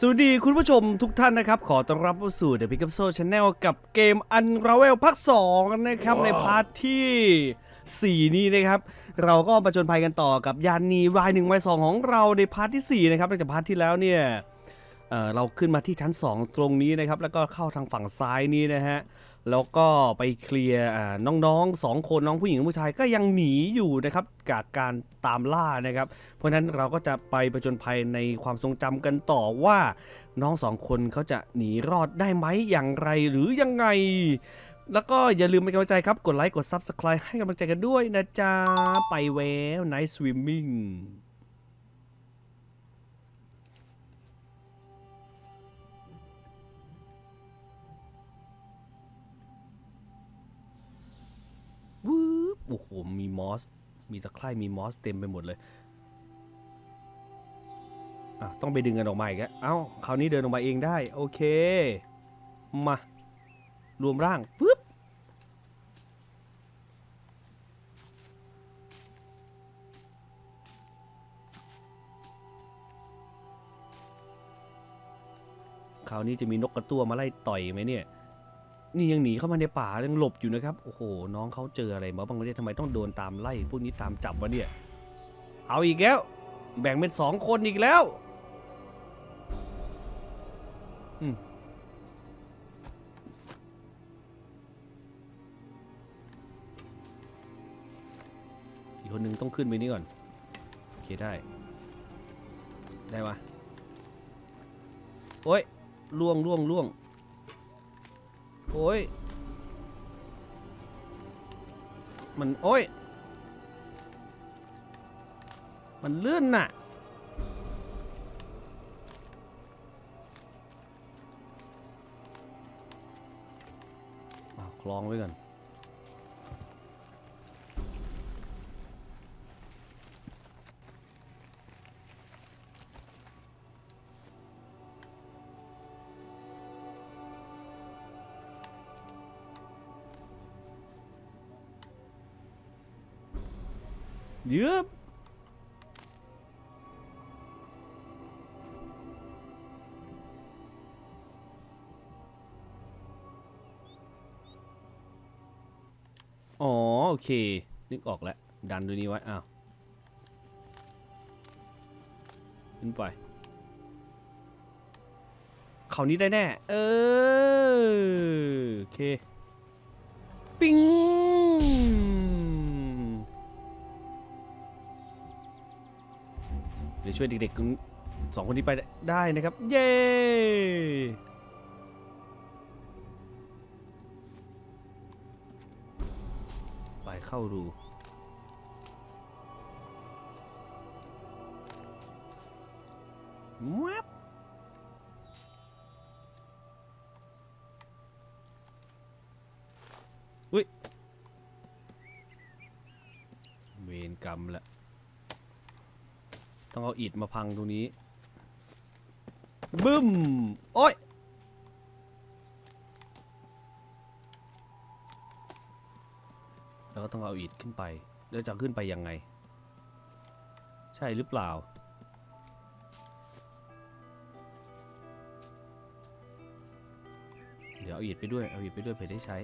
สวัสดีคุณผู้ชมทุกท่านนะครับ ขอต้อนรับเข้าสู่ The p i c a p s o Channel กับเกม Unravel ภาค2นะครับ ในพาร์ทที่ 4 นี้นะครับ เราก็ประจนภัยกันต่อกับยานนีรายหนึ่งวายสองของเราในพาร์ทที่ 4 นะครับหลังจากพาร์ทที่แล้วเนี่ยเอ่อเราขึ้นมาที่ชั้น 2 ตรงนี้นะครับ แล้วก็เข้าทางฝั่งซ้ายนี้นะฮะ แล้วก็ไปเคลียร์น้องๆสองคนน้องผู้หญิงและผู้ชายก็ยังหนีอยู่นะครับจากการตามล่านะครับ เพราะฉะนั้นเราก็จะไปประจนภัยในความทรงจำกันต่อว่าน้องสองคนเขาจะหนีรอดได้ไหมอย่างไรหรือยังไง แล้วก็อย่าลืมเป็นกำลังใจครับ กดไลค์กด Subscribe ให้กำลังใจกันด้วยนะจ๊ะ ไปแวว Nice Swimming โอ้โหมีมอส มีตะไคร่มีมอสเต็มไปหมดเลยอะต้องไปดึงกันออกมาอีกแล้วเอ้าคราวนี้เดินออกมาเองได้ โอเค มารวมร่างฟึบคราวนี้จะมีนกกระตั้วมาไล่ต่อยไหมเนี่ย นี่ยังหนีเข้ามาในป่ายังหลบอยู่นะครับ โอ้โห น้องเขาเจออะไรมาบ้างเนี่ยทำไมต้องโดนตามไล่พวกนี้ตามจับวะเนี่ย เอาอีกแล้ว แบ่งเป็นสองคนอีกแล้วอืมอีกคนหนึ่งต้องขึ้นไปนี่ก่อน โอเคได้ ได้ปะโอ้ยล่วงล่วงล่วง โอ้ย มันโอ้ย มันเลื่อนน่ะอะ คล้องไว้ก่อน ยืบอ๋อโอเค นึกออกแล้ว ดันตัวนี้ไว้ อ้าว ขึ้นไปเขานี้ได้แน่ เออ โอเค ปิ้ง ช่วยเด็กๆสองคนนี้ไปได้นะครับ เย้ไปเข้ารูแวบอุ้ยเวรกรรมละ ต้องเอาอิฐมาพังตรงนี้ บึ้ม โอ้ย แล้วก็ต้องเอาอิฐขึ้นไป แล้วจะขึ้นไปยังไง ใช่หรือเปล่า เดี๋ยวเอาอิฐไปด้วย เอาอิฐไปด้วยเผื่อได้ใช้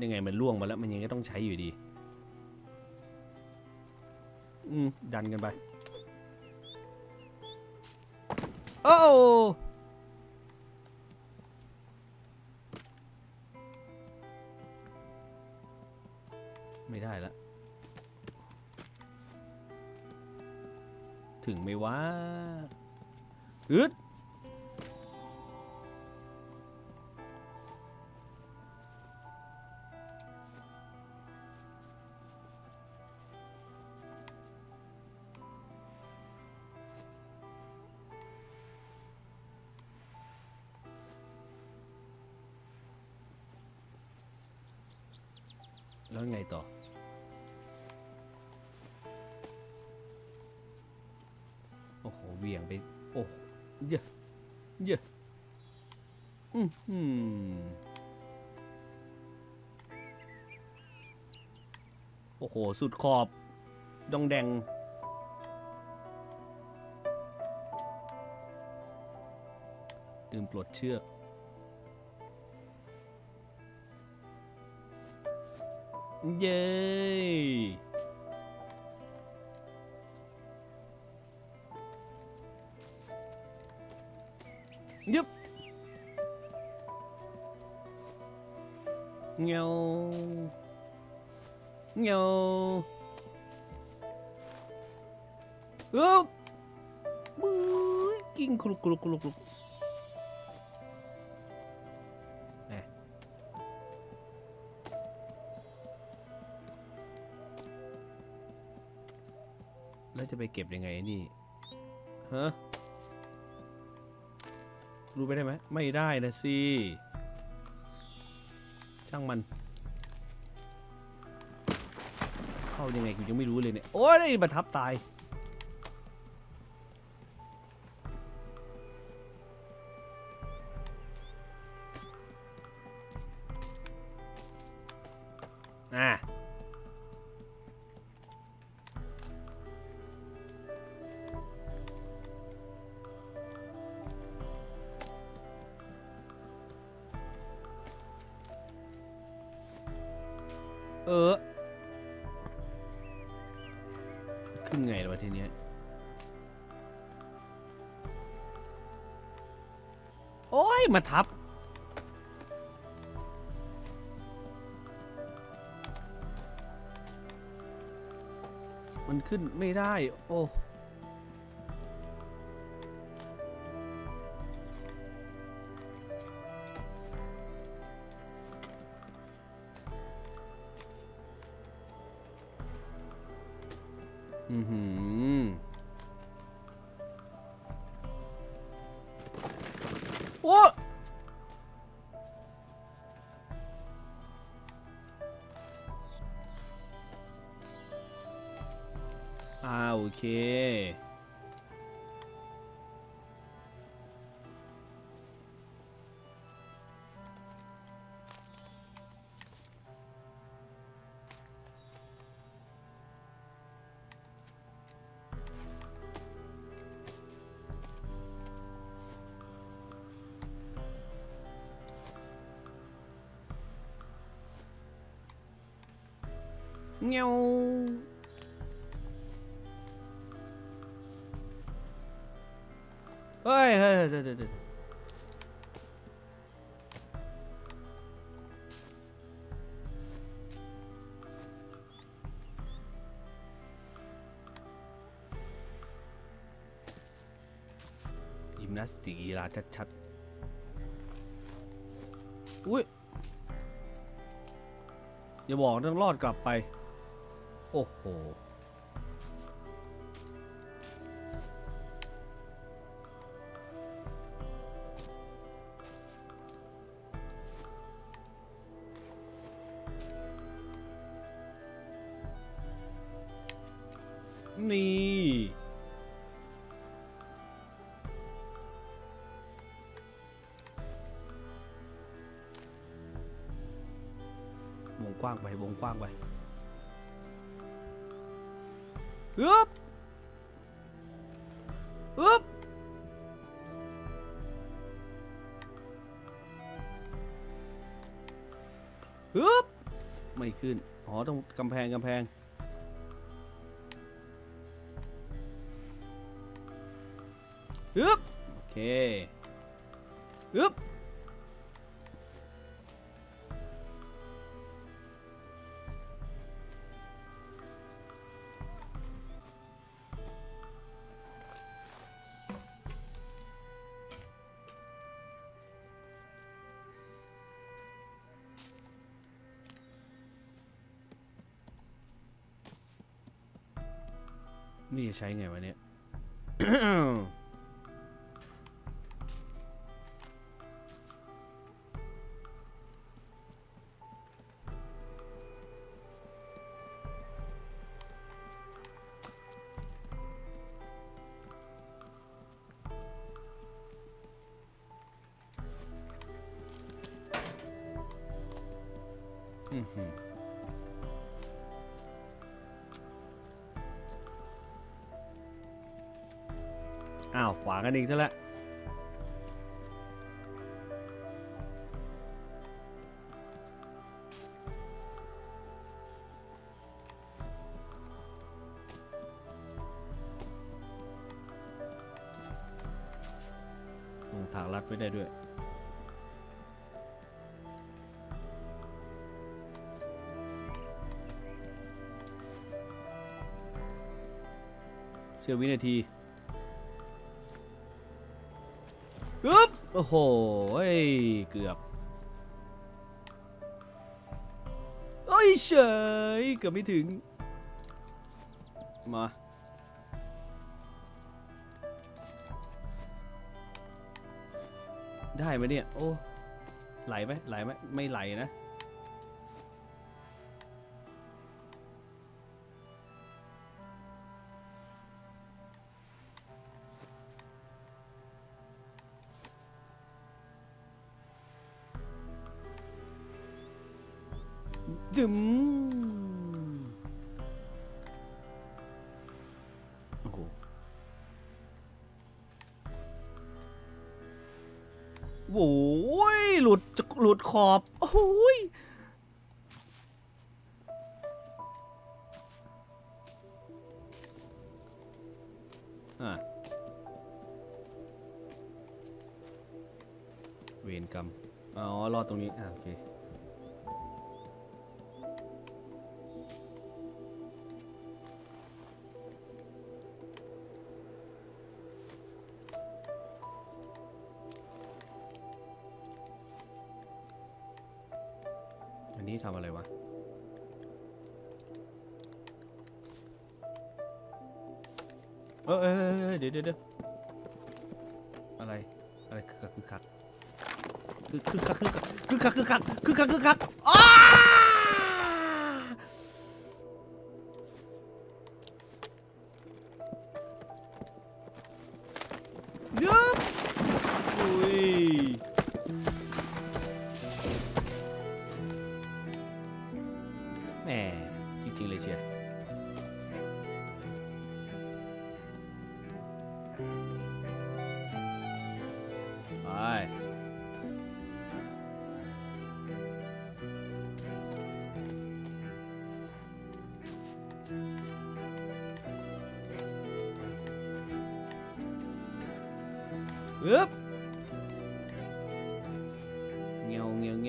เพราะยังไงมันล่วงมาแล้วมันยังไงต้องใช้อยู่ดี อืม ดันกันไป โอ้ไม่ได้ละ ถึงไม่ว่าอึด แล้วไงต่อ โอ้โหเหวี่ยงไป โอ้เยอะเยอะอืมอืมโอ้โห สุดขอบ ดองแดง ลืมปลดเชือก เย้ยึบเงาเงาอึ๊บบื้อ ไปเก็บยังไงนี่ฮะรู้ไปได้ไหมไม่ได้นะสิช่างมัน เข้ายังไงกูยังไม่รู้เลยเนี่ย โอ้ยได้บรรทับตาย มาทับ มันขึ้นไม่ได้ โอ้ เงี้ยวเฮ้ยเฮ้ยเดี๋ยวเดี๋ยวยิมนาสติกกีฬาชัดๆ อุ้ยอย่าบอกต้องรอดกลับไป โอ้โหนี่วงกว้างไปวงกว้างไป อึ๊บอึ๊บอึ๊บไม่ขึ้น อ๋อ ต้องกำแพงกำแพงอึ๊บโอเคอึ๊บ นี่จะใช้ไงวะเนี่ยอื้อ อ้าวขวางกันอีกซะแล้วทางลัดไม่ได้ด้วยเสี้ยววินาที ปึ๊บโอ้โหเกือบเอ้ยเฉยเกือบไม่ถึง มา ได้ไหมเนี่ย โอ้ ไหลไหมไหลไหมไม่ไหลนะ โว้ยหลุดจะหลุดขอบโอ้ยอะเวรกรรม อ๋อ รอดตรงนี้ อะโอเคำอะไรวะ เออเออเออเออเดี๋ยวเดี๋ยวเดี๋ยวอะไร อะไรคือคักคือคักคือคือคักคือคักคือคักคือคักคือคักคือคักอ้า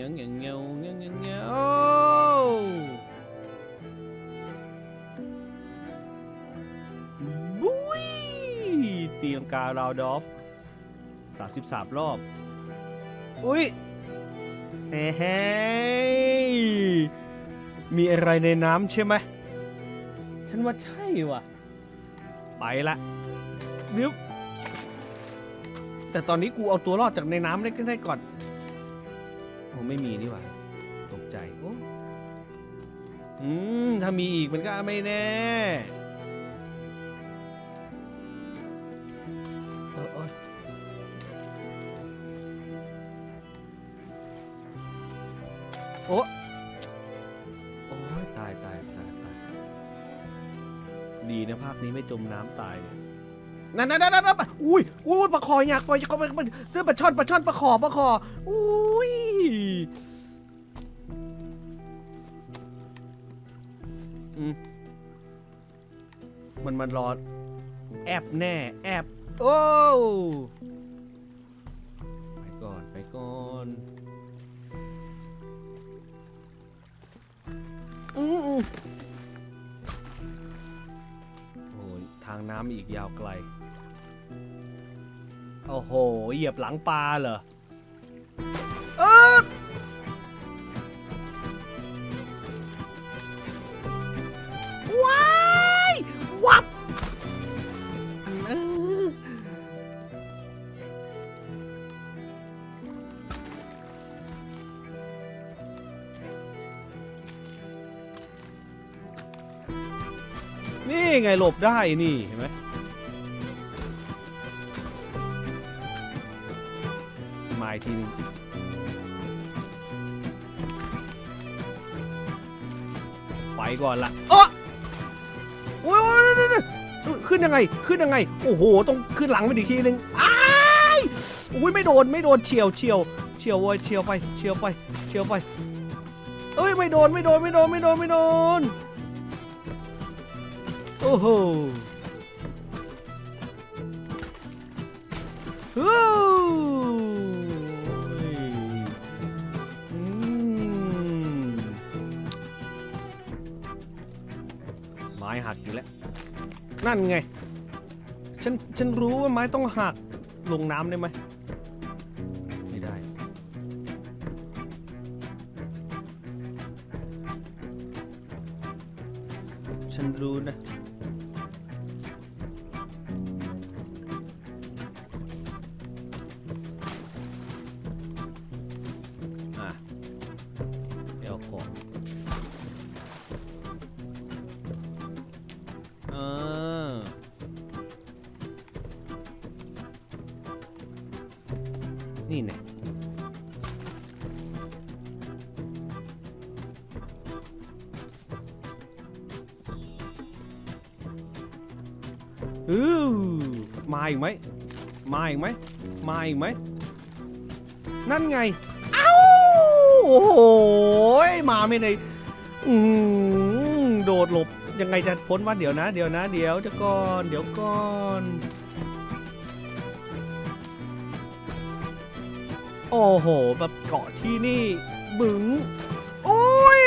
งี้ยเงี้ยเงี้ยเงี้ยเงี้ยเงี้ยวเงี้ยเตียวบุ้ยตีลังการาวดอฟสามสิบสามรอบ อุ้ยเฮ้ยมีอะไรในน้ำใช่ไหมฉันว่าใช่ว่ะ ไปละนึบแต่ตอนนี้กูเอาตัวรอดจากในน้ำได้ได้ก่อน โอ้ไม่มีนี่หว่า ตกใจ โอ้อืม ถ้ามีอีกมันก็ไม่แน่เออเออโอ้โอ้ยตายตายตายตายดีนะภาคนี้ไม่จมน้ำตายเนี่ยนั่นนั่นนั่นนั่นอุ้ยอุ้ยปลาคออยากปล่อยจะก็ไปมันเรื่องปลาช่อนปลาช่อนปลาขอปลาขออุ้ย มันรอแอบแน่แอบโอ้ไปก่อนไปก่อนอือโอ้ยทางน้ำอีกยาวไกล โอ้โห เหยียบหลังปลาเหรอ ไงหลบได้นี่เห็นไหมมาอีกทีหนึงไปก่อนละเออโอ้ยโอ้ยโอ้ยโอ้ยโอ้ยขึ้นยังไงขึ้นยังไง โอ้โหต้องขึ้นหลังมันอีกทีนึงอ้ายอุ้ยไม่โดนไม่โดนเฉียวเฉียวเฉียวเว้ยเฉียวไปเฉียวไปเฉียวไปเอ้ยไม่โดนไม่โดนไม่โดนไม่โดนไม่โดน โอ้โหฮู้ไม้หักอยู่แล้ว นั่นไง ฉัน ฉันรู้ว่าไม้ต้องหัก ลงน้ำได้ไหม ออนี่เนี่ยอือมาอีกไหม มาอีกไหม มาอีกไหม นั่นไง เอ้า โอ้โห มาไม่ในอืมโดดหลบ ยังไงจะพ้นว่าเดี๋ยวนะ เดี๋ยวนะ เดี๋ยวจะก่อน เดี๋ยวก่อน โอ้โห แบบเกาะที่นี่บึงโอ้ย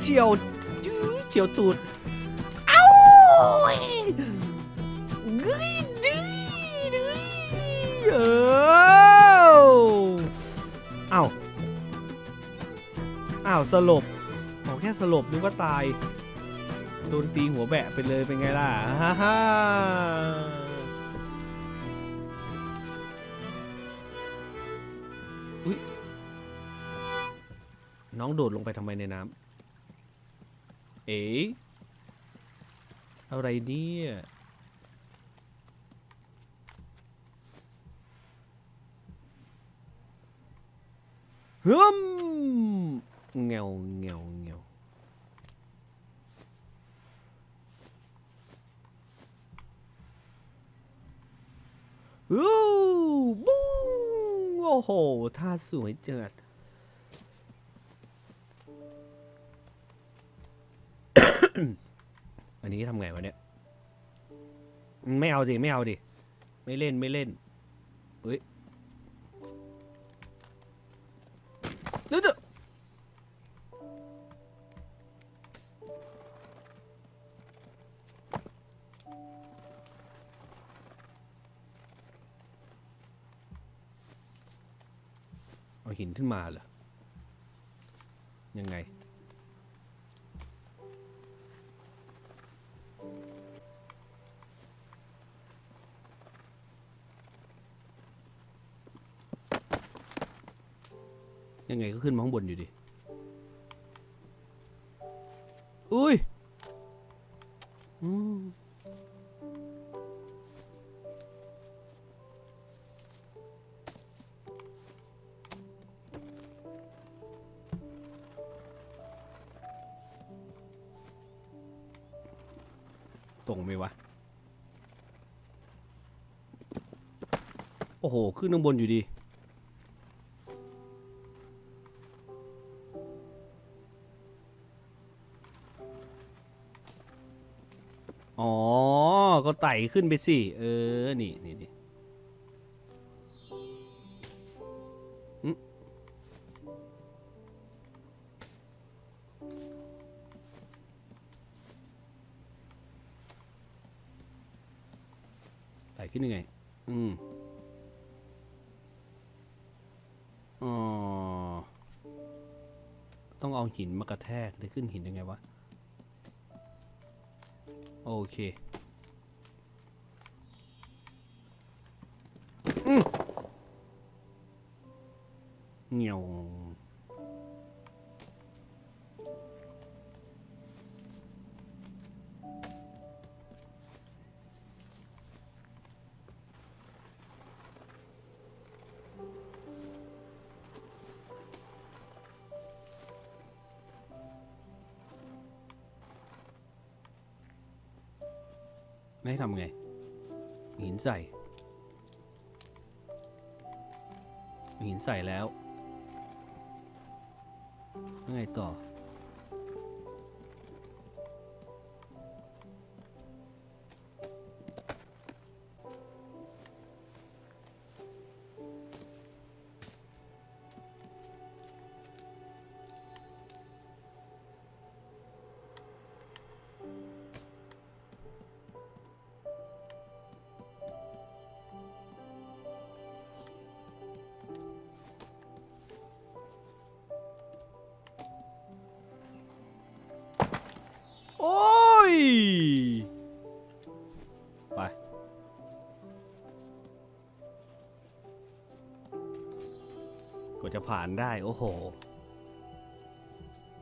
เฉียวจื้อเฉียวตูด เอ้าเฮ้ยดื้อดื้อเออเอ้าอ้าว สลบบอกแค่สลบนึกว่าตาย โดนตีหัวแบะไปเลยเป็นไงล่ะฮ่าฮ่าอุ๊ยน้องโดดลงไปทำไมในน้ำเอ๋อะไรเนี่ยฮึมเงาเงาเงา ฮู้บูโอ้โหท่าสวยจัดอันนี้ทำไงวะเนี่ย ไม่เอาดิ ไม่เอาดิ ไม่เล่นไม่เล่นเฮ้ย ขึ้นมาเหรอ ยังไง ยังไงก็ขึ้นมาข้างบนอยู่ดิ อุ้ย ขึ้นข้างบนอยู่ดี อ๋อ ก็ไต่ขึ้นไปสิ เออ นี่นี่นี่ไต่ขึ้นยังไง อืม ต้องเอาหินมากระแทกได้ขึ้นหินยังไงวะ โอเคอืมเงียว ให้ทำไงหินใส่หินใส่แล้วยังไงต่อ ไป ก็จะผ่านได้ โอ้โห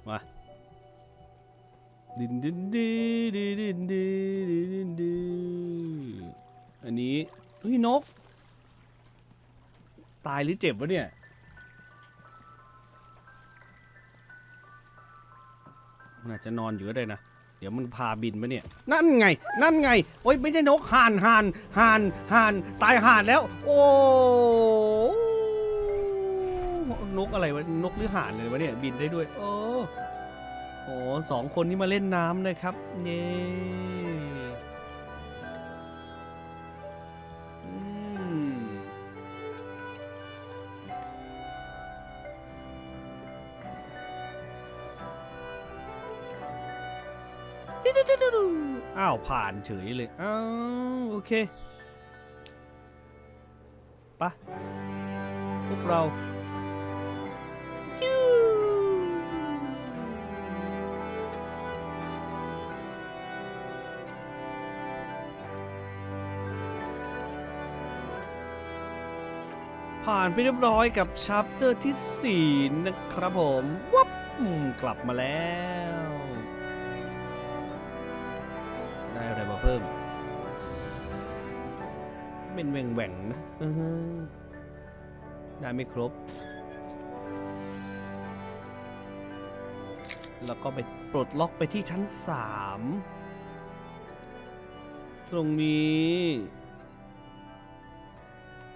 มาดินดินดีดินดินดีดินดินดีอันนี้เฮ้ยนก ตายหรือเจ็บวะเนี่ยมันอาจจะนอนอยู่ก็ได้นะ เดี๋ยวมันพาบินมาเนี่ย นั่นไง นั่นไง โอ้ยไม่ใช่นกห่านห่านห่านห่านตายห่านแล้ว โอ้นกอะไรวะ นกหรือห่านเลยวะเนี่ย บินได้ด้วย โอ้โหสองคนนี้มาเล่นน้ำนะครับเน่ ผ่านเฉยเลยอ้าวโอเคปะพวกเราผ่านไปเรียบร้อยกับชัปเตอร์ที่ 4 นะครับผม วับกลับมาแล้ว อะไรมาเพิ่ม เป็นแหว่งแหว่งๆนะอือฮึได้ไม่ครบ แล้วก็ไปปลดล็อกไปที่ชั้น3ตรงนี้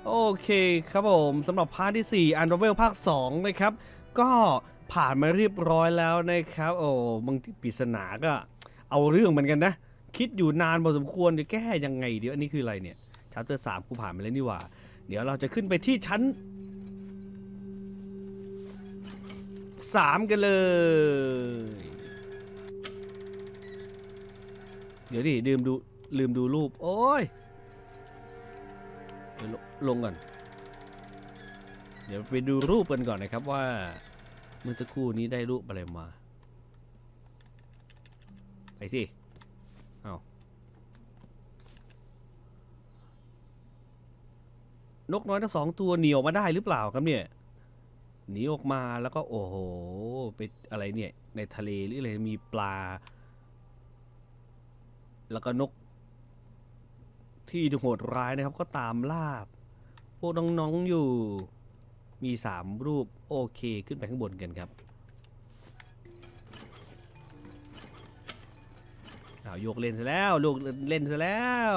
โอเคครับผมสำหรับพาร์ทที่ 4 u n r a v e l ภาค 2 นะครับ ก็ผ่านมาเรียบร้อยแล้วนะครับ โอ้บางทีปริศนาก็เอาเรื่องเหมือนกันนะ คิดอยู่นานพอสมควรจะแก้ยังไงเดี๋ยวอันนี้คืออะไรเนี่ยชัปเตอร์สามกูผ่านไปแล้วนี่หว่า เดี๋ยวเราจะขึ้นไปที่ชั้นสามกันเลย เดี๋ยวดิลืมดูลืมดูรูป โอ้ยลลงก่อน เดี๋ยวไปดูรูปกันก่อนนะครับว่า เมื่อสักครู่นี้ได้รูปอะไรมา ไปสิ นกน้อยทั้งสองตัวเหนีออกมาได้หรือเปล่าครับเนี่ยหนีออกมาแล้วก็โอ้โหไปอะไรเนี่ยในทะเลหรืออะไรมีปลา แล้วก็นก ที่โหดร้ายนะครับ ก็ตามล่าพวกน้องๆอยู่มีสามรูปโอเคขึ้นไปข้างบนกันครับอ้าโยกเล่นซะแล้วโยกเล่นซะแล้ว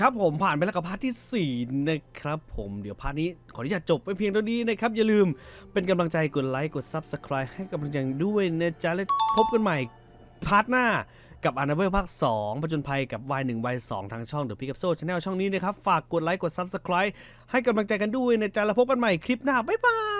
ครับผมผ่านไปแล้วกับพาร์ทที่ 4 นะครับผมเดี๋ยวพาร์ทนี้ขออนุญาตจบไปเพียงเท่านี้นะครับ อย่าลืมเป็นกำลังใจกดไลค์กด Subscribe ให้กำลังใจด้วยนะจ๊ะ และพบกันใหม่พาร์ทหน้ากับอนาเวลภาค 2ผจญภัยกับ Y1 Y2 ทางช่อง The Pick Up So Channel ช่องนี้นะครับ ฝากกดไลค์กด Subscribe ให้กำลังใจกันด้วยนะจ๊ะ แล้วพบกันใหม่คลิปหน้า บ๊ายบาย